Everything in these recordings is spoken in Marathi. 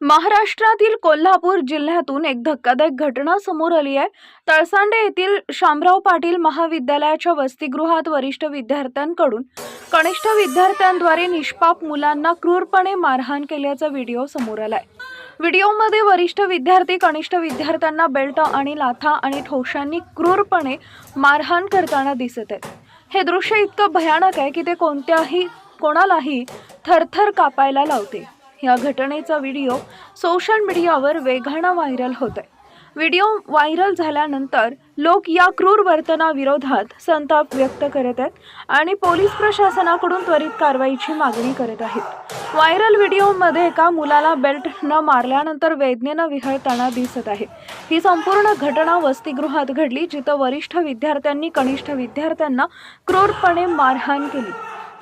महाराष्ट्रातील कोल्हापूर जिल्ह्यातून एक धक्कादायक घटना समोर आली आहे. तळसांडे येथील शामराव पाटील महाविद्यालयाच्या वसतिगृहात वरिष्ठ विद्यार्थ्यांकडून कनिष्ठ विद्यार्थ्यांद्वारे निष्पाप मुलांना क्रूरपणे मारहाण केल्याचा व्हिडिओ समोर आलाय. व्हिडिओमध्ये वरिष्ठ विद्यार्थी कनिष्ठ विद्यार्थ्यांना बेल्ट आणि लाथा आणि ठोशांनी क्रूरपणे मारहाण करताना दिसत आहेत. हे दृश्य इतकं भयानक आहे की ते कोणत्याही कोणालाही थरथर कापायला लावते. या घटनेचा व्हिडिओ सोशल मीडियावर वेगानं व्हायरल होत आहे व्हिडिओ व्हायरल झाल्यानंतर लोक या क्रूर वर्तनाविरोधात संताप व्यक्त करत आहेत आणि पोलीस प्रशासनाकडून त्वरित कारवाईची मागणी करत आहेत. व्हायरल व्हिडिओमध्ये एका मुलाला बेल्ट न मारल्यानंतर वेदनेनं विहळताना दिसत आहे. ही संपूर्ण घटना वसतिगृहात घडली जिथं वरिष्ठ विद्यार्थ्यांनी कनिष्ठ विद्यार्थ्यांना क्रूरपणे मारहाण केली.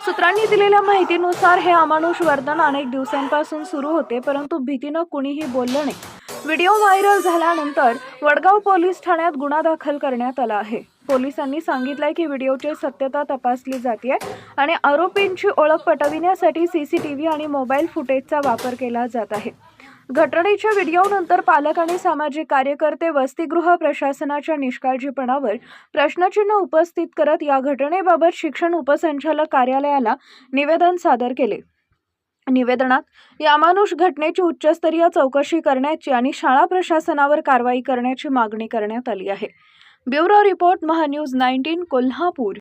सूत्रांनी दिलेल्या माहितीनुसार हे अमानुष वर्तन अनेक दिवसांपासून सुरू होते परंतु भीतीनं कुणीही बोललं नाही. व्हिडिओ व्हायरल झाल्यानंतर वडगाव पोलीस ठाण्यात गुन्हा दाखल करण्यात आला आहे. पोलिसांनी सांगितलंय की व्हिडिओची सत्यता तपासली जाते आणि आरोपींची ओळख पटविण्यासाठी सीसीटीव्ही आणि मोबाईल फुटेजचा वापर केला जात आहे. घटनेच्या व्हिडिओनंतर पालक आणि सामाजिक कार्यकर्ते वसतिगृह प्रशासनाच्या निष्काळजीपणावर प्रश्नचिन्ह उपस्थित करत या घटनेबाबत शिक्षण उपसंचालक कार्यालयाला निवेदन सादर केले. निवेदनात यामानुष घटनेची उच्चस्तरीय चौकशी करण्याची आणि शाळा प्रशासनावर कारवाई करण्याची मागणी करण्यात आली आहे. Bureau report Mahanews nineteen Kolhapur.